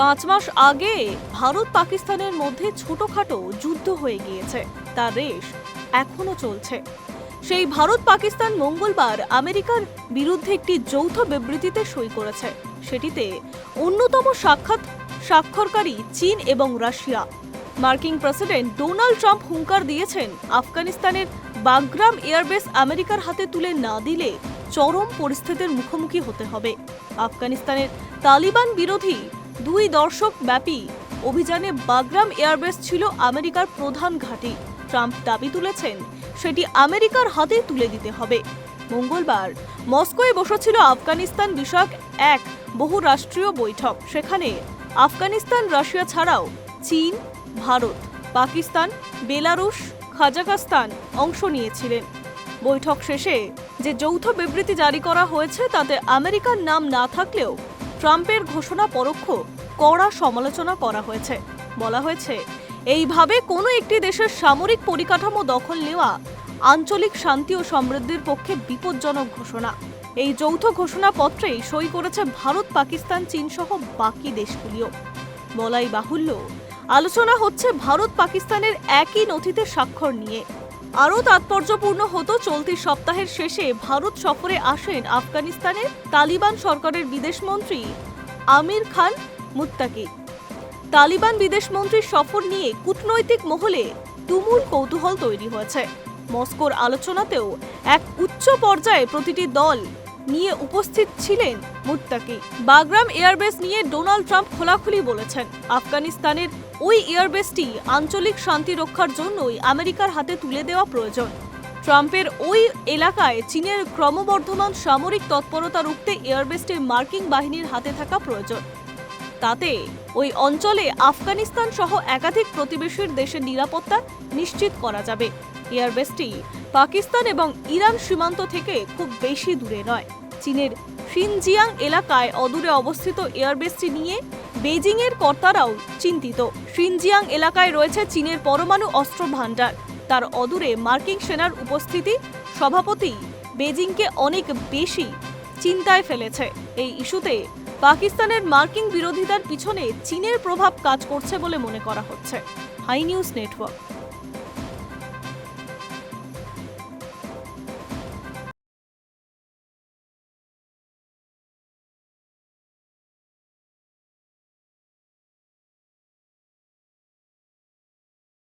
পাঁচ মাস আগে ভারত পাকিস্তানের মধ্যে ছোটখাটো যুদ্ধ হয়ে গিয়েছে। তার রেশ এখনও চলছে। সেই ভারত পাকিস্তান মঙ্গলবার আমেরিকার বিরুদ্ধে একটি যৌথ বিবৃতিতে সই করেছে। সেটিতে অন্যতম সাক্ষাৎ স্বাক্ষরকারী চীন এবং রাশিয়া। মার্কিন প্রেসিডেন্ট ডোনাল্ড ট্রাম্প হুঙ্কার দিয়েছেন, আফগানিস্তানের বাগরাম এয়ারবেস আমেরিকার হাতে তুলে না দিলে চরম পরিস্থিতির মুখোমুখি হতে হবে। আফগানিস্তানের তালিবান বিরোধী দুই দশক ব্যাপী। অভিযানে বাগরাম এয়ারবেস ছিল আমেরিকার প্রধান ঘাঁটি। ট্রাম্প দাবি তুলেছেন, সেটি আমেরিকার হাতে তুলে দিতে হবে। মঙ্গলবার, মস্কোয় বসেছিল আফগানিস্তান বিষয়ক এক বহুরাষ্ট্রীয় বৈঠক। সেখানে আফগানিস্তান, রাশিয়া ছাড়াও চীন, ভারত, পাকিস্তান, বেলারুশ, খাজাকাস্তান অংশ নিয়েছিলেন। বৈঠক শেষে যে যৌথ বিবৃতি জারি করা হয়েছে, তাতে আমেরিকার নাম না থাকলেও ট্রাম্পের ঘোষণা পরোক্ষ কড়া সমালোচনা করা হয়েছে। বলা হয়েছে, এইভাবে কোনো একটি দেশের সামরিক পরিকাঠামো দখল নেওয়া আঞ্চলিক শান্তি ও সমৃদ্ধির পক্ষে বিপজ্জনক ঘোষণা। এই যৌথ ঘোষণাপত্রেই সই করেছে ভারত, পাকিস্তান চীন সহ বাকি দেশগুলিও। বলাই বাহুল্য, আলোচনা হচ্ছে ভারত পাকিস্তানের একই নথিতে স্বাক্ষর নিয়ে। আরও তাৎপর্যপূর্ণ হতো, চলতি সপ্তাহের শেষে ভারত সফরে আসেন আফগানিস্তানের তালিবান সরকারের বিদেশমন্ত্রী আমির খান মুত্তাকি। তালিবান বিদেশমন্ত্রীর সফর নিয়ে কূটনৈতিক মহলে তুমুল কৌতূহল তৈরি হয়েছে। মস্কোর আলোচনাতেও এক উচ্চ পর্যায়ে প্রতিটি দল নিয়ে উপস্থিত ছিলেন মুত্তাকি। বাগরাম এয়ারবেস নিয়ে ডোনাল্ড ট্রাম্প খোলাখুলি বলেছেন, আফগানিস্তানের ওই এয়ারবেসটি আঞ্চলিক শান্তি রক্ষার জন্যই আমেরিকার হাতে তুলে দেওয়া প্রয়োজন। ট্রাম্পের ওই এলাকায় চীনের ক্রমবর্ধমান সামরিক তৎপরতা রুখতে এয়ারবেসটি মার্কিন বাহিনীর হাতে থাকা প্রয়োজন। তাতে ওই অঞ্চলে আফগানিস্তান সহ একাধিক প্রতিবেশীর দেশের নিরাপত্তা নিশ্চিত করা যাবে। এয়ারবেসটি পাকিস্তান এবং ইরান সীমান্ত থেকে খুব বেশি দূরে নয়। চীনের ফিনজিয়াং এলাকায় অদূরে অবস্থিত এয়ারবেসটি নিয়ে বেজিং এর কর্তারাও চিন্তিত। ফিনজিয়াং এলাকায় রয়েছে চীনের পরমাণু অস্ত্র ভাণ্ডার। তার অদূরে মার্কিন সেনার উপস্থিতি সভাপতি বেজিংকে অনেক বেশি চিন্তায় ফেলেছে। এই ইস্যুতে পাকিস্তানের মার্কিন বিরোধিতার পিছনে চীনের প্রভাব কাজ করছে বলে মনে করা হচ্ছে। Hi news network.